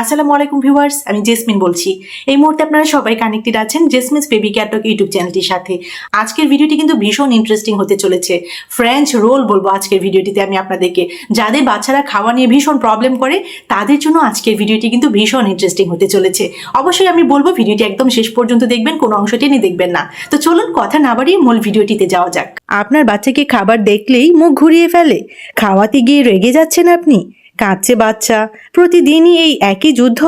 আসসালামু আলাইকুম ভিউয়ার্স, আমি জেসমিন বলছি। এই মুহূর্তে আপনারা সবাই কানেক্টেড আছেন জেসমিনস বেবি ক্যাটক ইউটিউব চ্যানেলটির সাথে। আজকের ভিডিওটি কিন্তু ভীষণ ইন্টারেস্টিং হতে চলেছে। ফ্রেঞ্চ রোল বলব আজকের ভিডিওটিতে আমি আপনাদেরকে। যাদের বাচ্চারা খাওয়া নিয়ে ভীষণ প্রবলেম করে, তাদের জন্য আজকের ভিডিওটি কিন্তু ভীষণ ইন্টারেস্টিং হতে চলেছে। অবশ্যই আমি বলব, ভিডিওটি একদম শেষ পর্যন্ত দেখবেন, কোনো অংশ টেনে দেখবেন না। তো চলুন, কথা না বাড়িয়ে মূল ভিডিওটিতে যাওয়া যাক। আপনার বাচ্চাকে খাবার দেখলেই মুখ ঘুরিয়ে ফেলে। খাওয়াতে গিয়ে রেগে যাচ্ছেন আপনি। কাঁদছে বাচ্চা। প্রতিদিনই এই একই যুদ্ধ?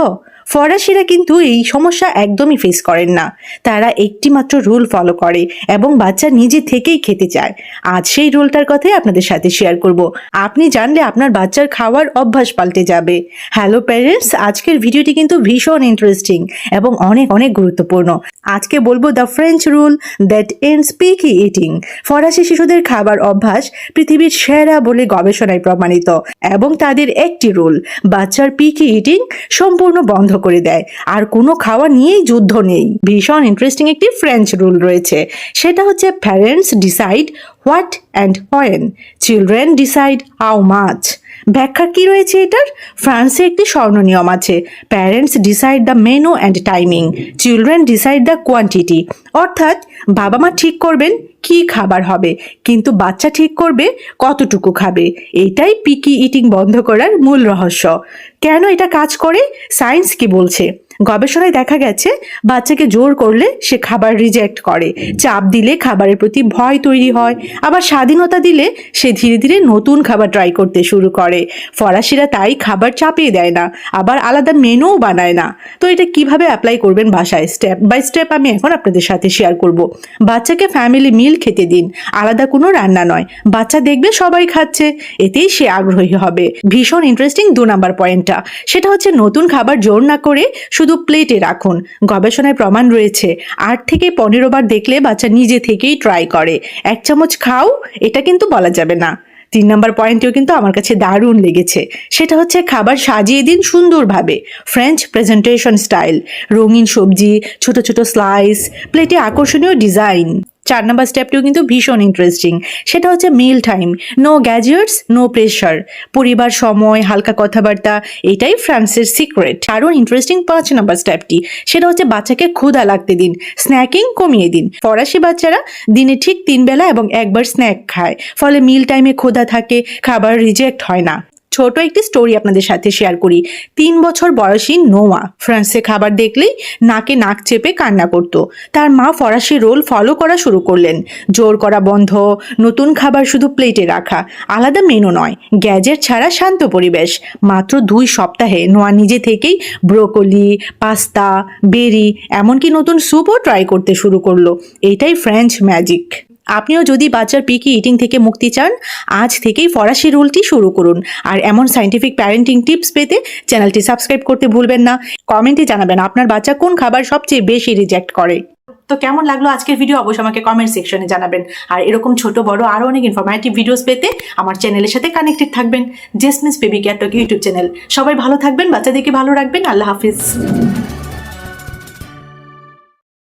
ফরাসিরা কিন্তু এই সমস্যা একদমই ফেস করেন না। তারা একটি মাত্র রুল ফলো করে এবং বাচ্চা নিজে থেকেই খেতে চায়। আজ সেই রুলটার কথাই আপনাদের সাথে শেয়ার করব। আপনি জানলে আপনার বাচ্চার খাওয়ার অভ্যাস পাল্টে যাবে। হ্যালো প্যারেন্টস আজকের ভিডিওটি কিন্তু ভীষণ ইন্টারেস্টিং এবং অনেক অনেক গুরুত্বপূর্ণ। আজকে বলব the French rule that ends picky eating ফরাসি শিশুদের খাবার অভ্যাস পৃথিবীর সেরা বলে গবেষণায় প্রমাণিত এবং তাদের একটি রুল বাচ্চার পিকি ইটিং সম্পূর্ণ বন্ধ করে দেয়। আর কোনো খাওয়া নিয়েই যুদ্ধ নেই। ভীষণ ইন্টারেস্টিং একটি ফ্রেঞ্চ রুল রয়েছে। সেটা হচ্ছে parents decide what and when children decide how much ব্যাখ্যা কি রয়েছে এটার? ফ্রান্সে একটি স্বর্ণ নিয়ম আছে। Parents decide the menu and timing children decide the quantity অর্থাৎ বাবা মা ঠিক করবেন কি খাবার হবে, কিন্তু বাচ্চা ঠিক করবে কতটুকু খাবে। এটাই পিকি ইটিং বন্ধ করার মূল রহস্য। কেন এটা কাজ করে? সায়েন্স কি বলছে? গবেষণায় দেখা গেছে, বাচ্চাকে জোর করলে সে খাবার রিজেক্ট করে। চাপ দিলে খাবারের প্রতি ভয় তৈরি হয়। আবার স্বাধীনতা দিলে সে ধীরে ধীরে নতুন খাবার ট্রাই করতে শুরু করে। ফরাসিরা তাই খাবার চাপিয়ে দেয় না, আবার আলাদা মেনুও বানায় না। তো এটা কীভাবে অ্যাপ্লাই করবেন বাসায় স্টেপ বাই স্টেপ আমি এখন আপনাদের সাথে শেয়ার করব। বাচ্চাকে ফ্যামিলি মিল খেতে দিন। আলাদা কোনো রান্না নয়। বাচ্চা দেখবে সবাই খাচ্ছে। এতেই সে আগ্রহী হবে। ভীষণ ইন্টারেস্টিং দু নাম্বার পয়েন্টটা সেটা হচ্ছে নতুন খাবার জোর না করে শুধু প্লেটে রাখুন। গবেষণায় প্রমাণ রয়েছে, আট থেকে পনেরো বার দেখলে বাচ্চা নিজে থেকেই ট্রাই করে। এক চামচ খাও, এটা কিন্তু বলা যাবে না। তিন নম্বর পয়েন্টেও কিন্তু আমার কাছে দারুণ লেগেছে। সেটা হচ্ছে খাবার সাজিয়ে দিন সুন্দরভাবে। ফ্রেঞ্চ প্রেজেন্টেশন স্টাইল রঙিন সবজি, ছোট ছোট স্লাইস প্লেটে আকর্ষণীয় ডিজাইন চার নাম্বার স্টেপটিও কিন্তু ভীষণ ইন্টারেস্টিং সেটা হচ্ছে meal time no gadgets no pressure পরিবার, সময়, হালকা কথাবার্তা, এটাই ফ্রান্সের সিক্রেট আরও ইন্টারেস্টিং পাঁচ নাম্বার স্টেপটি সেটা হচ্ছে বাচ্চাকে ক্ষুধা লাগতে দিন স্ন্যাকিং কমিয়ে দিন। ফরাসি বাচ্চারা দিনে ঠিক তিন বেলা এবং একবার স্ন্যাক খায়। ফলে মিল টাইমে ক্ষুধা থাকে, খাবার রিজেক্ট হয় না। ছোট একটি স্টোরি আপনাদের সাথে শেয়ার করি। তিন বছর বয়সী নোয়া, ফ্রান্সে খাবার দেখলেই নাকে নাক চেপে কান্না করত। তার মা ফরাসি রোল ফলো করা শুরু করলেন। জোর করা বন্ধ, নতুন খাবার শুধু প্লেটে রাখা, আলাদা মেনু নয়, গ্যাজেট ছাড়া শান্ত পরিবেশ। মাত্র দুই সপ্তাহে নোয়া নিজে থেকেই ব্রোকলি, পাস্তা, বেরি, এমনকি নতুন স্যুপও ট্রাই করতে শুরু করল। এটাই ফ্রেঞ্চ ম্যাজিক আপনিও যদি বাচ্চার পিকি ইটিং থেকে মুক্তি চান, আজ থেকেই ফরাসি রুলটি শুরু করুন। আর এমন সাইন্টিফিক প্যারেন্টিং টিপস পেতে চ্যানেলটি সাবস্ক্রাইব করতে ভুলবেন না। কমেন্টে জানাবেন আপনার বাচ্চা কোন খাবার সবচেয়ে বেশি রিজেক্ট করে। তো কেমন লাগল আজকের ভিডিও অবশ্যই আমাকে কমেন্ট সেকশনে জানাবেন। আর এরকম ছোট, বড় আরও অনেক ইনফরমেটিভ ভিডিওস পেতে আমার চ্যানেলের সাথে কানেক্টেড থাকবেন। জেসমিস বেবি ক্যাটক ইউটিউব চ্যানেল সবাই ভালো থাকবেন, বাচ্চাদেরকে ভালো রাখবেন। আল্লাহ হাফিজ।